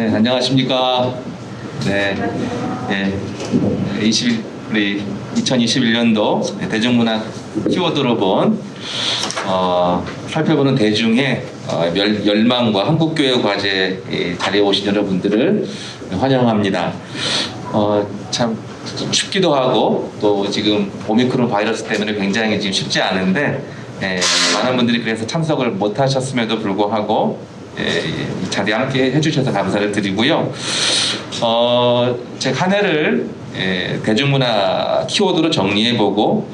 네, 안녕하십니까. 네, 예, 20, 우리 2021년도 대중문화 키워드로 본, 어, 살펴보는 대중의 어, 열, 열망과 한국교회 과제 에 자리에 오신 여러분들을 환영합니다. 어, 참 춥기도 하고 또 지금 오미크론 바이러스 때문에 굉장히 지금 쉽지 않은데 예, 많은 분들이 그래서 참석을 못 하셨음에도 불구하고 예, 이 자리에 함께 해주셔서 감사를 드리고요. 어, 제 한 해를 예, 대중문화 키워드로 정리해보고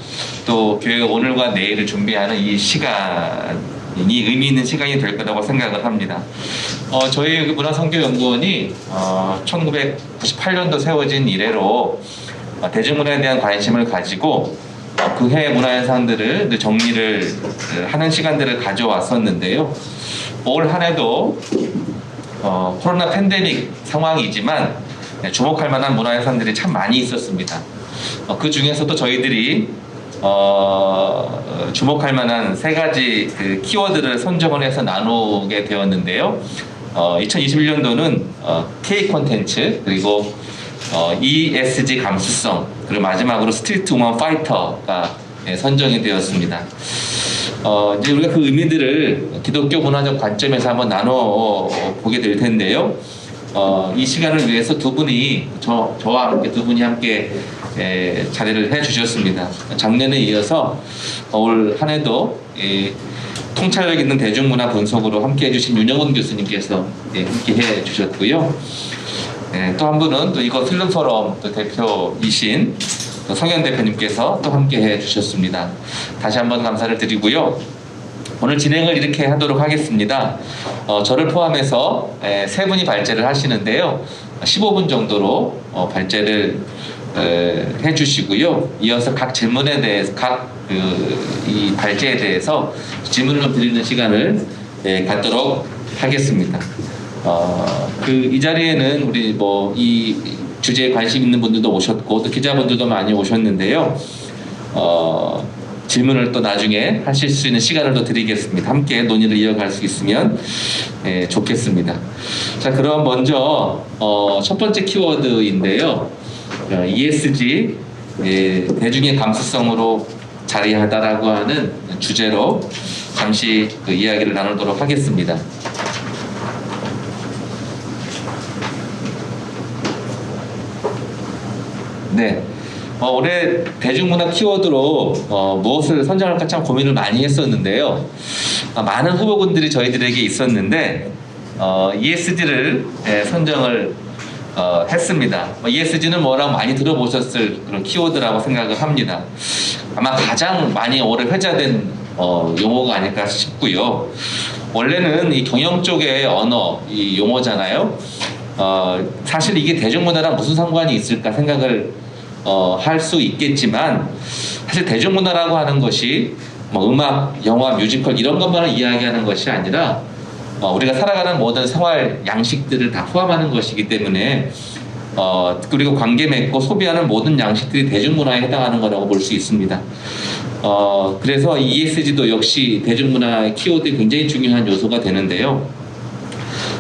또 교회 오늘과 내일을 준비하는 이 시간이 의미 있는 시간이 될 거라고 생각을 합니다. 어, 저희 그 문화선교연구원이 어, 1998년도 세워진 이래로 어, 대중문화에 대한 관심을 가지고 어, 그해 문화현상들을 늘 정리를 어, 하는 시간들을 가져왔었는데요. 올 한 해도 어, 코로나 팬데믹 상황이지만 네, 주목할 만한 문화유산들이 참 많이 있었습니다. 어, 그 중에서도 저희들이 어, 주목할 만한 세 가지 그 키워드를 선정을 해서 나누게 되었는데요. 어, 2021년도는 어, K 콘텐츠 그리고 어, ESG 감수성 그리고 마지막으로 스트리트 우먼 파이터가 예, 선정이 되었습니다. 어, 이제 우리가 그 의미들을 기독교 문화적 관점에서 한번 나눠 보게 될 텐데요. 어, 이 시간을 위해서 두 분이 저, 저와 함께 두 분이 함께 에, 자리를 해 주셨습니다. 작년에 이어서 올 한 해도 이, 통찰력 있는 대중문화 분석으로 함께 해주신 윤영원 교수님께서 예, 함께 해 주셨고요. 예, 또한 분은 또 이거 포럼 또 대표이신 또 성현 대표님께서 또 함께 해 주셨습니다. 다시 한번 감사를 드리고요. 오늘 진행을 이렇게 하도록 하겠습니다. 어, 저를 포함해서 에, 세 분이 발제를 하시는데요. 15분 정도로 어, 발제를 에, 해주시고요. 이어서 각 질문에 대해서 각이 발제에 대해서 질문을 좀 드리는 시간을 예, 갖도록 하겠습니다. 어, 그이 자리에는 우리 뭐 이 주제에 관심 있는 분들도 오셨고 또 기자분들도 많이 오셨는데요. 어, 질문을 또 나중에 하실 수 있는 시간을 또 드리겠습니다. 함께 논의를 이어갈 수 있으면 예, 좋겠습니다. 자, 그럼 먼저 어, 첫 번째 키워드인데요. 어, ESG 예, 대중의 감수성으로 자리하다라고 하는 주제로 잠시 그 이야기를 나누도록 하겠습니다. 네. 어, 올해 대중문화 키워드로 어, 무엇을 선정할까 참 고민을 많이 했었는데요. 어, 많은 후보군들이 저희들에게 있었는데 어, ESG를 예, 선정을 어, 했습니다. ESG는 뭐라고 많이 들어보셨을 그런 키워드라고 생각을 합니다. 아마 가장 많이 올해 회자된 어, 용어가 아닐까 싶고요. 원래는 이 경영 쪽의 언어, 이 용어잖아요. 어, 사실 이게 대중문화랑 무슨 상관이 있을까 생각을 어, 할 수 있겠지만 사실 대중문화라고 하는 것이 뭐 음악, 영화, 뮤지컬 이런 것만을 이야기하는 것이 아니라 어, 우리가 살아가는 모든 생활 양식들을 다 포함하는 것이기 때문에 어, 그리고 관계 맺고 소비하는 모든 양식들이 대중문화에 해당하는 거라고 볼 수 있습니다. 어, 그래서 ESG도 역시 대중문화의 키워드에 굉장히 중요한 요소가 되는데요.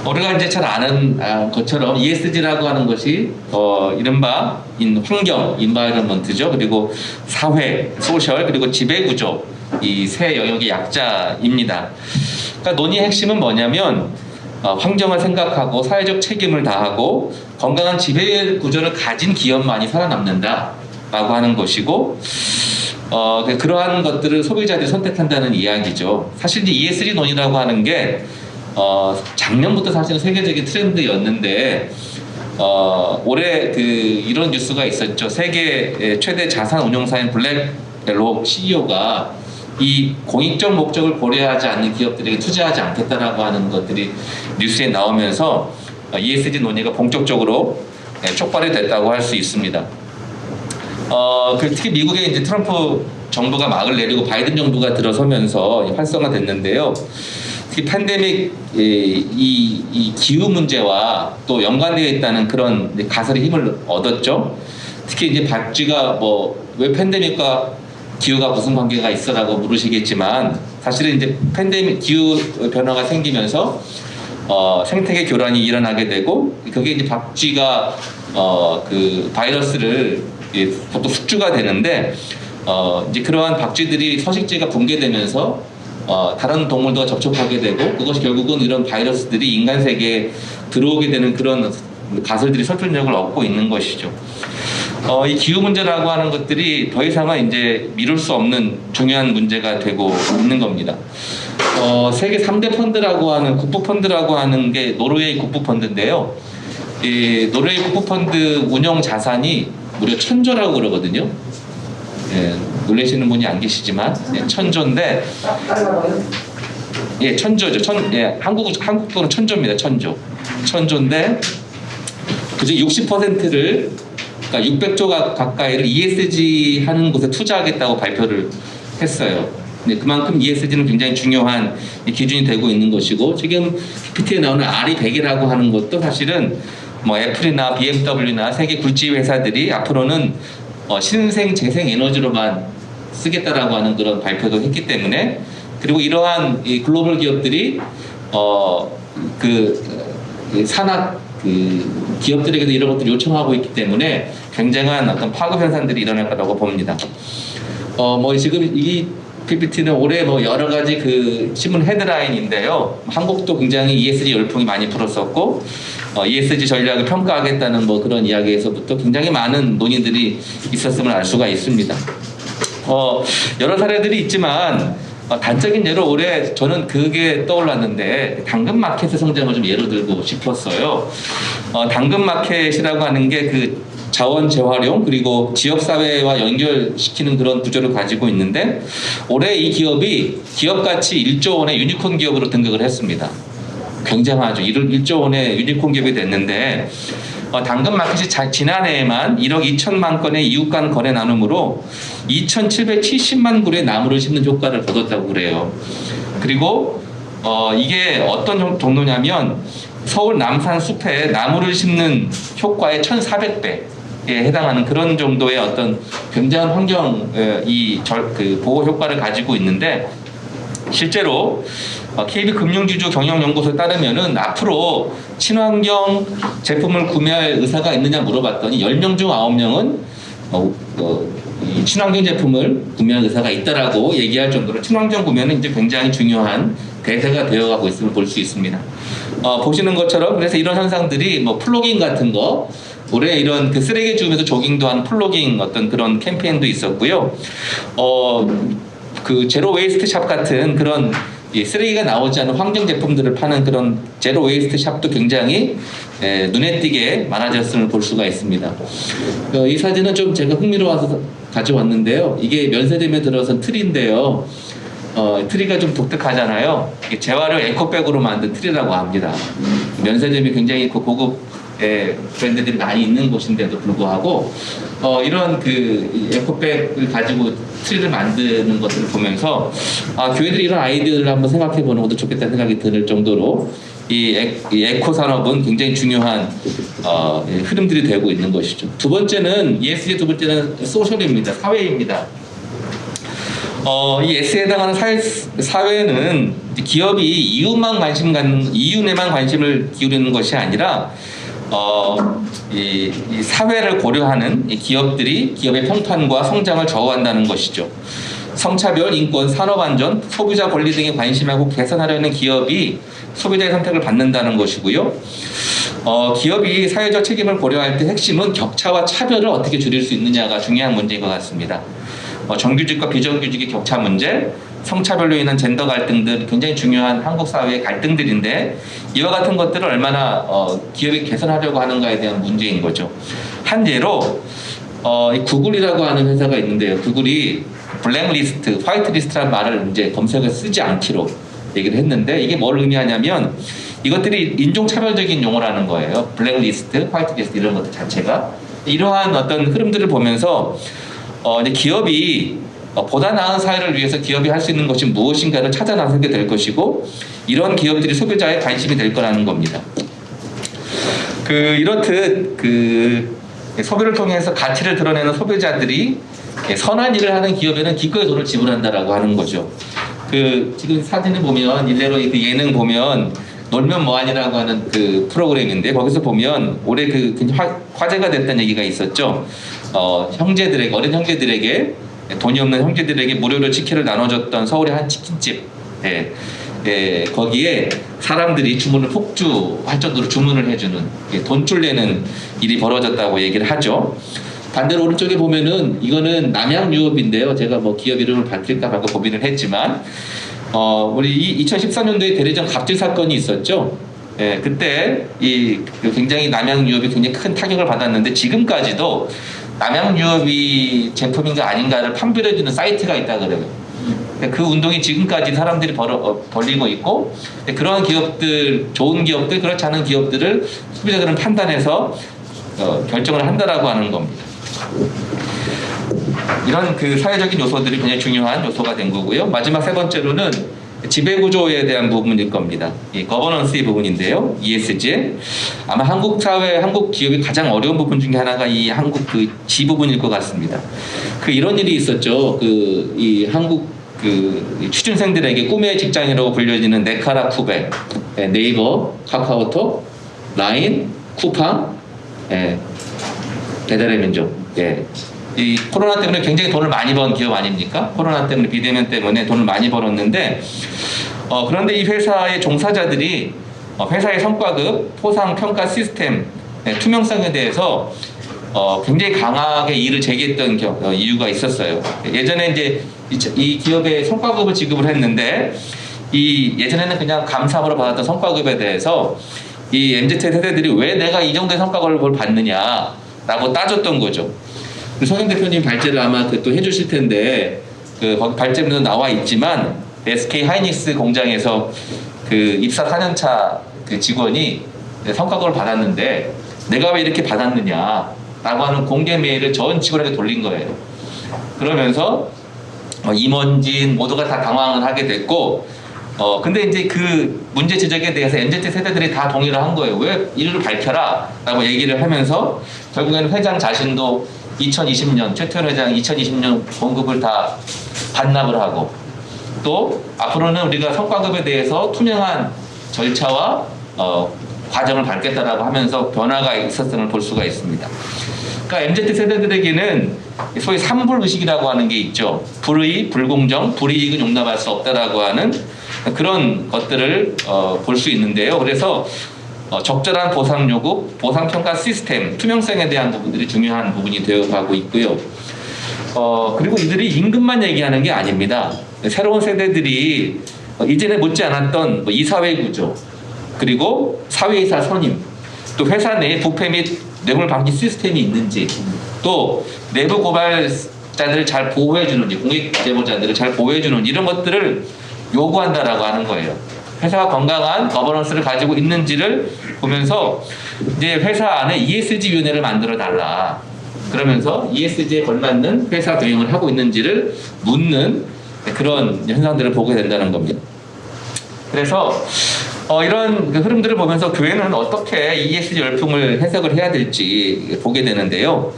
우리가 이제 잘 아는 아, 것처럼 ESG라고 하는 것이 어, 이른바 인 환경, 인바이러먼트죠. 그리고 사회, 소셜, 그리고 지배 구조 이 세 영역의 약자입니다. 그러니까 논의의 핵심은 뭐냐면 어, 환경을 생각하고 사회적 책임을 다하고 건강한 지배 구조를 가진 기업만이 살아남는다라고 하는 것이고 어, 그- 그러한 것들을 소비자들이 선택한다는 이야기죠. 사실 이제 ESG 논의라고 하는 게 어, 작년부터 사실은 세계적인 트렌드였는데 어, 올해 그 이런 뉴스가 있었죠. 세계 최대 자산 운용사인 블랙록 CEO가 이 공익적 목적을 고려하지 않는 기업들에게 투자하지 않겠다라고 하는 것들이 뉴스에 나오면서 어, ESG 논의가 본격적으로 예, 촉발이 됐다고 할 수 있습니다. 어, 그 특히 미국의 이제 트럼프 정부가 막을 내리고 바이든 정부가 들어서면서 활성화됐는데요. 특히 팬데믹 이, 이, 이 기후 문제와 또 연관되어 있다는 그런 가설의 힘을 얻었죠. 특히 이제 박쥐가 뭐 왜 팬데믹과 기후가 무슨 관계가 있어라고 물으시겠지만 사실은 이제 팬데믹 기후 변화가 생기면서 어, 생태계 교란이 일어나게 되고 그게 이제 박쥐가 어, 그 바이러스를 예, 보통 숙주가 되는데 어, 이제 그러한 박쥐들이 서식지가 붕괴되면서 어, 다른 동물과 접촉하게 되고 그것이 결국은 이런 바이러스들이 인간 세계에 들어오게 되는 그런 가설들이 설득력을 얻고 있는 것이죠. 어, 이 기후 문제라고 하는 것들이 더 이상은 이제 미룰 수 없는 중요한 문제가 되고 있는 겁니다. 어, 세계 3대 펀드라고 하는 국부 펀드라고 하는 게 노르웨이 국부 펀드인데요. 이 노르웨이 국부 펀드 운영 자산이 무려 천조라고 그러거든요. 예, 놀라시는 분이 안 계시지만 예, 천조인데 예, 천조죠. 천, 예, 한국 한국 돈은 천조입니다. 천조. 천조인데 그중 60%를 그러니까 600조 가 가까이를 ESG 하는 곳에 투자하겠다고 발표를 했어요. 네, 그만큼 ESG는 굉장히 중요한 이 기준이 되고 있는 것이고 지금 PPT에 나오는 RE 100이라고 하는 것도 사실은 뭐 애플이나 BMW나 세계 굴지 회사들이 앞으로는 어, 신생 재생 에너지로만 쓰겠다라고 하는 그런 발표도 했기 때문에 그리고 이러한 이 글로벌 기업들이 어그 산학 그 기업들에게도 이런 것들을 요청하고 있기 때문에 굉장한 어떤 파급 현상들이 일어날 거라고 봅니다. 어 뭐 지금 이 PPT는 올해 뭐 여러 가지 그 신문 헤드라인인데요. 한국도 굉장히 ESG 열풍이 많이 불었었고 어, ESG 전략을 평가하겠다는 뭐 그런 이야기에서부터 굉장히 많은 논의들이 있었음을 알 수가 있습니다. 어, 여러 사례들이 있지만 어, 단적인 예로 올해 저는 그게 떠올랐는데 당근 마켓의 성장을 좀 예로 들고 싶었어요. 어, 당근 마켓이라고 하는 게 그 자원 재활용 그리고 지역 사회와 연결시키는 그런 구조를 가지고 있는데 올해 이 기업이 기업 가치 1조 원의 유니콘 기업으로 등극을 했습니다. 굉장하죠. 1, 1조 원의 유니콘 기업이 됐는데 어, 당근 마켓이 자, 지난해에만 1억 2천만 건의 이웃 간 거래 나눔으로 2,770만 그루의 나무를 심는 효과를 거뒀다고 그래요. 그리고 어, 이게 어떤 정- 정도냐면 서울 남산 숲에 나무를 심는 효과의 1,400배에 해당하는 그런 정도의 어떤 굉장한 환경 에, 이 절, 그 보호 효과를 가지고 있는데 실제로 어, KB 금융지주 경영연구소에 따르면은 앞으로 친환경 제품을 구매할 의사가 있느냐 물어봤더니 10명 중 9명은 어, 어, 이 친환경 제품을 구매할 의사가 있다라고 얘기할 정도로 친환경 구매는 이제 굉장히 중요한 대세가 되어가고 있음을 볼 수 있습니다. 어, 보시는 것처럼 그래서 이런 현상들이 뭐 플로깅 같은 거 올해 이런 그 쓰레기 주면서 조깅도 하는 플로깅 어떤 그런 캠페인도 있었고요. 어, 그 제로 웨이스트 샵 같은 그런 이 쓰레기가 나오지 않은 환경 제품들을 파는 그런 제로 웨이스트 샵도 굉장히 에, 눈에 띄게 많아졌음을 볼 수가 있습니다. 어, 이 사진은 좀 제가 흥미로워서 가져왔는데요. 이게 면세점에 들어선 틀인데요. 어, 트리가 좀 독특하잖아요. 재활용 에코백으로 만든 트리라고 합니다. 면세점이 굉장히 그 고급 의 브랜드들이 많이 있는 곳인데도 불구하고 어, 이런 그 에코백을 가지고 트리를 만드는 것들을 보면서 아, 교회들이 이런 아이디어를 한번 생각해 보는 것도 좋겠다는 생각이 들 정도로 이, 에, 이 에코 산업은 굉장히 중요한 어, 예, 흐름들이 되고 있는 것이죠. 두 번째는 ESG 두 번째는 소셜입니다. 사회입니다. 어, 이 S에 해당하는 사회, 사회는 기업이 이웃만 관심 갖는, 이웃에만 관심을 기울이는 것이 아니라, 어, 이, 이 사회를 고려하는 이 기업들이 기업의 평판과 성장을 좌우한다는 것이죠. 성차별, 인권, 산업안전, 소비자 권리 등에 관심하고 개선하려는 기업이 소비자의 선택을 받는다는 것이고요. 어, 기업이 사회적 책임을 고려할 때 핵심은 격차와 차별을 어떻게 줄일 수 있느냐가 중요한 문제인 것 같습니다. 어, 정규직과 비정규직의 격차 문제, 성차별로 인한 젠더 갈등들 굉장히 중요한 한국 사회의 갈등들인데 이와 같은 것들을 얼마나 어, 기업이 개선하려고 하는가에 대한 문제인 거죠. 한 예로 어, 이 구글이라고 하는 회사가 있는데요. 구글이 블랙리스트, 화이트리스트라는 말을 이제 검색을 쓰지 않기로 얘기를 했는데 이게 뭘 의미하냐면 이것들이 인종차별적인 용어라는 거예요. 블랙리스트, 화이트리스트 이런 것들 자체가 이러한 어떤 흐름들을 보면서 어, 이제 기업이 어, 보다 나은 사회를 위해서 기업이 할 수 있는 것이 무엇인가를 찾아 나서게 될 것이고 이런 기업들이 소비자의 관심이 될 거라는 겁니다. 그 이렇듯 그 소비를 통해서 가치를 드러내는 소비자들이 선한 일을 하는 기업에는 기꺼이 돈을 지불한다라고 하는 거죠. 그 지금 사진을 보면 일례로 그 예능 보면 놀면 뭐하니라고 하는 그 프로그램인데 거기서 보면 올해 그 화, 화제가 됐다는 얘기가 있었죠. 어, 형제들에게 어린 형제들에게 돈이 없는 형제들에게 무료로 치킨을 나눠줬던 서울의 한 치킨집. 예. 예, 거기에 사람들이 주문을 폭주할 정도로 주문을 해주는 예, 돈줄 내는 일이 벌어졌다고 얘기를 하죠. 반대로 오른쪽에 보면은 이거는 남양 유업인데요. 제가 뭐 기업 이름을 밝힐까 말까 고민을 했지만 어, 우리 이 2014년도에 대리점 갑질 사건이 있었죠. 예, 그때 이그 굉장히 남양 유업이 굉장히 큰 타격을 받았는데 지금까지도 남양 유업이 제품인가 아닌가를 판별해주는 사이트가 있다 그래요. 그 운동이 지금까지 사람들이 벌어, 어, 벌리고 있고 그러한 기업들, 좋은 기업들, 그렇지 않은 기업들을 소비자들은 판단해서 어, 결정을 한다라고 하는 겁니다. 이런 그 사회적인 요소들이 굉장히 중요한 요소가 된 거고요. 마지막 세 번째로는 지배 구조에 대한 부분일 겁니다. 이 거버넌스의 부분인데요. ESG. 아마 한국 사회, 한국 기업이 가장 어려운 부분 중에 하나가 이 한국 그 G 부분일 것 같습니다. 그 이런 일이 있었죠. 그 이 한국 그 취준생들에게 꿈의 직장이라고 불려지는 네카라 쿠베, 예, 네이버, 카카오톡, 라인, 쿠팡, 예, 배달의 민족. 예. 이 코로나 때문에 굉장히 돈을 많이 번 기업 아닙니까? 코로나 때문에 비대면 때문에 돈을 많이 벌었는데 어, 그런데 이 회사의 종사자들이 어, 회사의 성과급, 포상 평가 시스템, 네, 투명성에 대해서 어, 굉장히 강하게 이를 제기했던 겨- 어, 이유가 있었어요. 예전에 이제 이, 이 기업에 성과급을 지급을 했는데 이 예전에는 그냥 감사함으로 받았던 성과급에 대해서 이 MZ 세대들이 왜 내가 이 정도의 성과급을 받느냐라고 따졌던 거죠. 그 성현 대표님 발제를 아마 그 또 해주실 텐데 그 거기 발제문도 나와 있지만 SK 하이닉스 공장에서 그 입사 4년차 그 직원이 성과급을 받았는데 내가 왜 이렇게 받았느냐라고 하는 공개 메일을 전 직원에게 돌린 거예요. 그러면서 어, 임원진 모두가 다 당황을 하게 됐고 어 근데 이제 그 문제 지적에 대해서 MZ 세대들이 다 동의를 한 거예요. 왜 이를 밝혀라라고 얘기를 하면서 결국에는 회장 자신도 2020년 최태원 회장 2020년 공급을 다 반납을 하고 또 앞으로는 우리가 성과급에 대해서 투명한 절차와 어, 과정을 밟겠다라고 하면서 변화가 있었음을 볼 수가 있습니다. 그러니까 MZ 세대들에게는 소위 삼불 의식이라고 하는 게 있죠. 불의, 불공정, 불이익은 용납할 수 없다라고 하는 그런 것들을 어, 볼 수 있는데요. 그래서 어, 적절한 보상 요구, 보상 평가 시스템, 투명성에 대한 부분들이 중요한 부분이 되어가고 있고요. 어, 그리고 이들이 임금만 얘기하는 게 아닙니다. 새로운 세대들이 어, 이전에 못지 않았던 뭐 이사회 구조, 그리고 사회이사 선임, 또 회사 내 부패 및 뇌물 방지 시스템이 있는지, 또 내부 고발자들을 잘 보호해주는지, 공익 제보자들을 잘 보호해주는 이런 것들을 요구한다라고 하는 거예요. 회사가 건강한 거버넌스를 가지고 있는지를 보면서 이제 회사 안에 ESG 위원회를 만들어 달라. 그러면서 ESG에 걸맞는 회사 대응을 하고 있는지를 묻는 그런 현상들을 보게 된다는 겁니다. 그래서 어, 이런 그 흐름들을 보면서 교회는 어떻게 ESG 열풍을 해석을 해야 될지 보게 되는데요.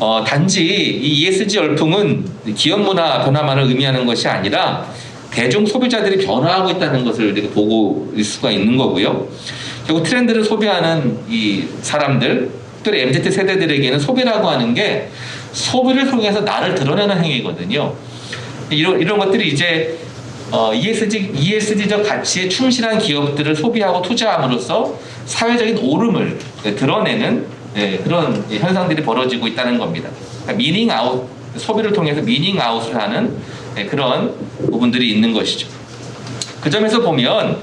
어, 단지 이 ESG 열풍은 기업 문화 변화만을 의미하는 것이 아니라 대중 소비자들이 변화하고 있다는 것을 우리가 보고 있을 수가 있는 거고요. 결국 트렌드를 소비하는 이 사람들, 특별히 MZ 세대들에게는 소비라고 하는 게 소비를 통해서 나를 드러내는 행위거든요. 이런, 이런 것들이 이제 어, ESG, ESG적 가치에 충실한 기업들을 소비하고 투자함으로써 사회적인 오름을 드러내는 예, 그런 현상들이 벌어지고 있다는 겁니다. 그러니까 미닝 아웃, 소비를 통해서 미닝 아웃을 하는 예, 그런 부분들이 있는 것이죠. 그 점에서 보면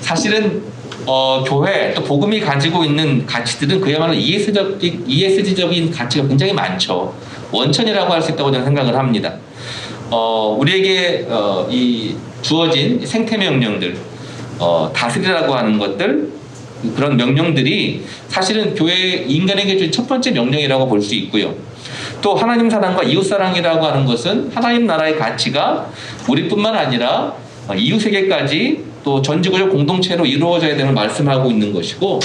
사실은 어, 교회 또 복음이 가지고 있는 가치들은 그야말로 ESG적, ESG적인 가치가 굉장히 많죠. 원천이라고 할 수 있다고 저는 생각을 합니다. 어, 우리에게 어, 이 주어진 생태 명령들, 어, 다스리라고 하는 것들, 그런 명령들이 사실은 교회 인간에게 준 첫 번째 명령이라고 볼 수 있고요. 또 하나님 사랑과 이웃 사랑이라고 하는 것은 하나님 나라의 가치가 우리뿐만 아니라 어, 이웃에게까지 또 전지구적 공동체로 이루어져야 되는 말씀하고 있는 것이고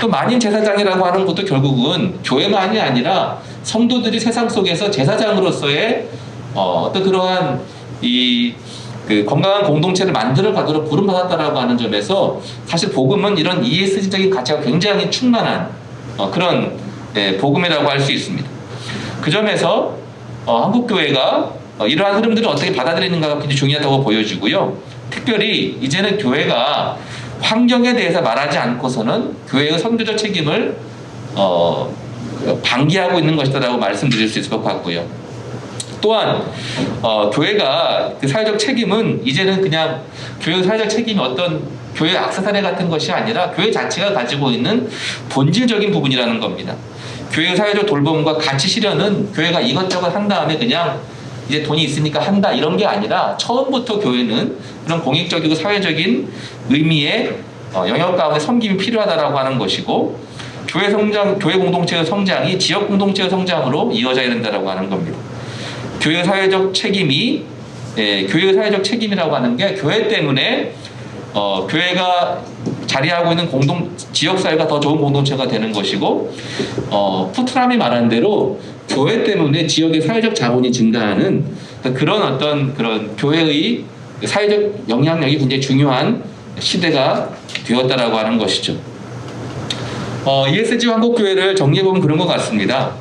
또 만인 제사장이라고 하는 것도 결국은 교회만이 아니라 성도들이 세상 속에서 제사장으로서의 어, 어떤 그러한 이 그 건강한 공동체를 만들어 가도록 부름 받았다라고 하는 점에서 사실 복음은 이런 ESG적인 가치가 굉장히 충만한 어, 그런 예, 복음이라고 할 수 있습니다. 그 점에서 어, 한국 교회가 어, 이러한 흐름들을 어떻게 받아들이는가가 굉장히 중요하다고 보여지고요. 특별히 이제는 교회가 환경에 대해서 말하지 않고서는 교회의 선교적 책임을 어, 방기하고 있는 것이다라고 말씀드릴 수 있을 것 같고요. 또한 어, 교회가 그 사회적 책임은 이제는 그냥 교회 사회적 책임이 어떤 교회 악사사례 같은 것이 아니라 교회 자체가 가지고 있는 본질적인 부분이라는 겁니다. 교회 사회적 돌봄과 가치 실현은 교회가 이것저것 한 다음에 그냥 이제 돈이 있으니까 한다 이런 게 아니라 처음부터 교회는 그런 공익적이고 사회적인 의미의 어, 영역 가운데 섬김이 필요하다라고 하는 것이고 교회 성장, 교회 공동체의 성장이 지역 공동체의 성장으로 이어져야 된다라고 하는 겁니다. 교회 사회적 책임이 예, 교회 사회적 책임이라고 하는 게 교회 때문에 어, 교회가 자리하고 있는 공동 지역 사회가 더 좋은 공동체가 되는 것이고 어, 푸트람이 말한 대로 교회 때문에 지역의 사회적 자본이 증가하는 그런 어떤 그런 교회의 사회적 영향력이 굉장히 중요한 시대가 되었다라고 하는 것이죠. 어, ESG 한국교회를 정리해보면 그런 것 같습니다.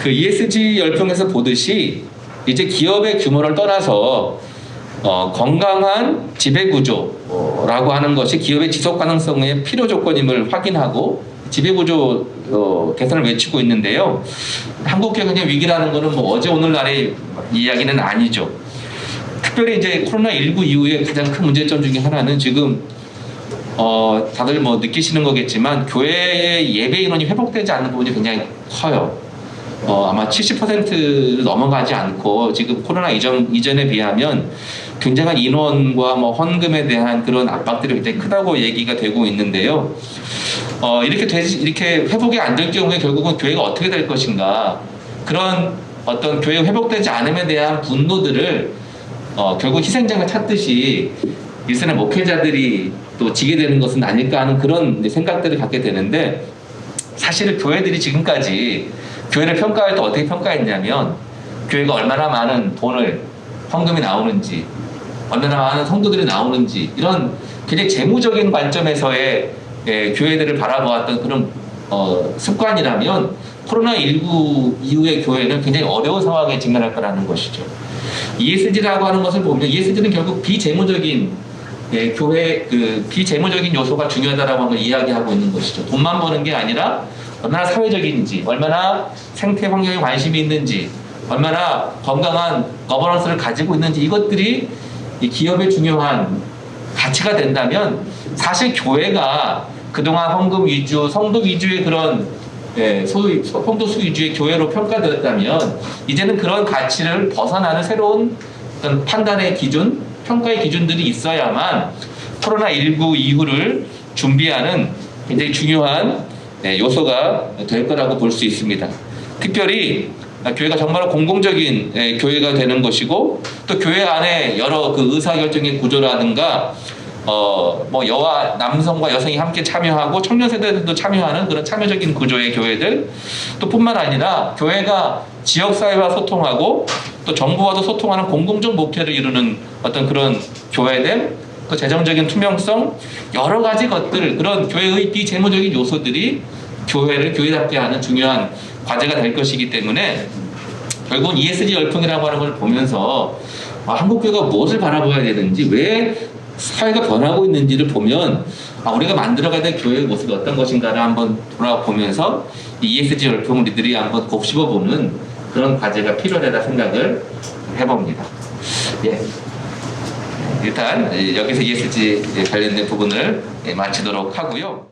그 ESG 열평에서 보듯이 이제 기업의 규모를 떠나서 어, 건강한 지배구조라고 하는 것이 기업의 지속 가능성의 필요 조건임을 확인하고 지배구조 어, 개선을 외치고 있는데요. 한국교회 그냥 위기라는 것은 뭐 어제 오늘날의 이야기는 아니죠. 특별히 이제 코로나19 이후에 가장 큰 문제점 중에 하나는 지금 어, 다들 뭐 느끼시는 거겠지만 교회의 예배 인원이 회복되지 않는 부분이 굉장히 커요. 어, 아마 70%를 넘어가지 않고 지금 코로나 이전, 이전에 비하면 굉장한 인원과 뭐 헌금에 대한 그런 압박들이 굉장히 크다고 얘기가 되고 있는데요. 어, 이렇게 되지, 이렇게 회복이 안 될 경우에 결국은 교회가 어떻게 될 것인가. 그런 어떤 교회 회복되지 않음에 대한 분노들을 어, 결국 희생자가 찾듯이 일선의 목회자들이 또 지게 되는 것은 아닐까 하는 그런 생각들을 갖게 되는데 사실 교회들이 지금까지 교회를 평가할 때 어떻게 평가했냐면 교회가 얼마나 많은 돈을 헌금이 나오는지 얼마나 많은 성도들이 나오는지 이런 굉장히 재무적인 관점에서의 예, 교회들을 바라보았던 그런 어, 습관이라면 코로나19 이후의 교회는 굉장히 어려운 상황에 직면할 거라는 것이죠. ESG라고 하는 것을 보면 ESG는 결국 비재무적인 예, 교회 그 비재무적인 요소가 중요하다라고 하는 걸 이야기하고 있는 것이죠. 돈만 버는 게 아니라 얼마나 사회적인지, 얼마나 생태 환경에 관심이 있는지, 얼마나 건강한 거버넌스를 가지고 있는지 이것들이 이 기업의 중요한 가치가 된다면 사실 교회가 그동안 헌금 위주, 성도 위주의 그런 예, 소위 성도 수 위주의 교회로 평가되었다면 이제는 그런 가치를 벗어나는 새로운 어떤 판단의 기준, 평가의 기준들이 있어야만 코로나19 이후를 준비하는 굉장히 중요한 네, 요소가 될 거라고 볼 수 있습니다. 특별히 교회가 정말 공공적인 예, 교회가 되는 것이고 또 교회 안에 여러 그 의사결정의 구조라든가 어, 뭐 여와 남성과 여성이 함께 참여하고 청년 세대들도 참여하는 그런 참여적인 구조의 교회들 또 뿐만 아니라 교회가 지역 사회와 소통하고 또 정부와도 소통하는 공공적 목표를 이루는 어떤 그런 교회들 또 재정적인 투명성 여러 가지 것들 그런 교회의 비재무적인 요소들이 교회를 교회답게 하는 중요한 과제가 될 것이기 때문에 결국은 ESG 열풍이라고 하는 걸 보면서 아, 한국 교회가 무엇을 바라봐야 되는지 왜 사회가 변하고 있는지를 보면 아, 우리가 만들어가야 될 교회의 모습이 어떤 것인가를 한번 돌아보면서 이 ESG 열풍을 이들이 한번 곱씹어보는 그런 과제가 필요하다 생각을 해봅니다. 예. 일단 여기서 ESG 관련된 부분을 마치도록 하고요.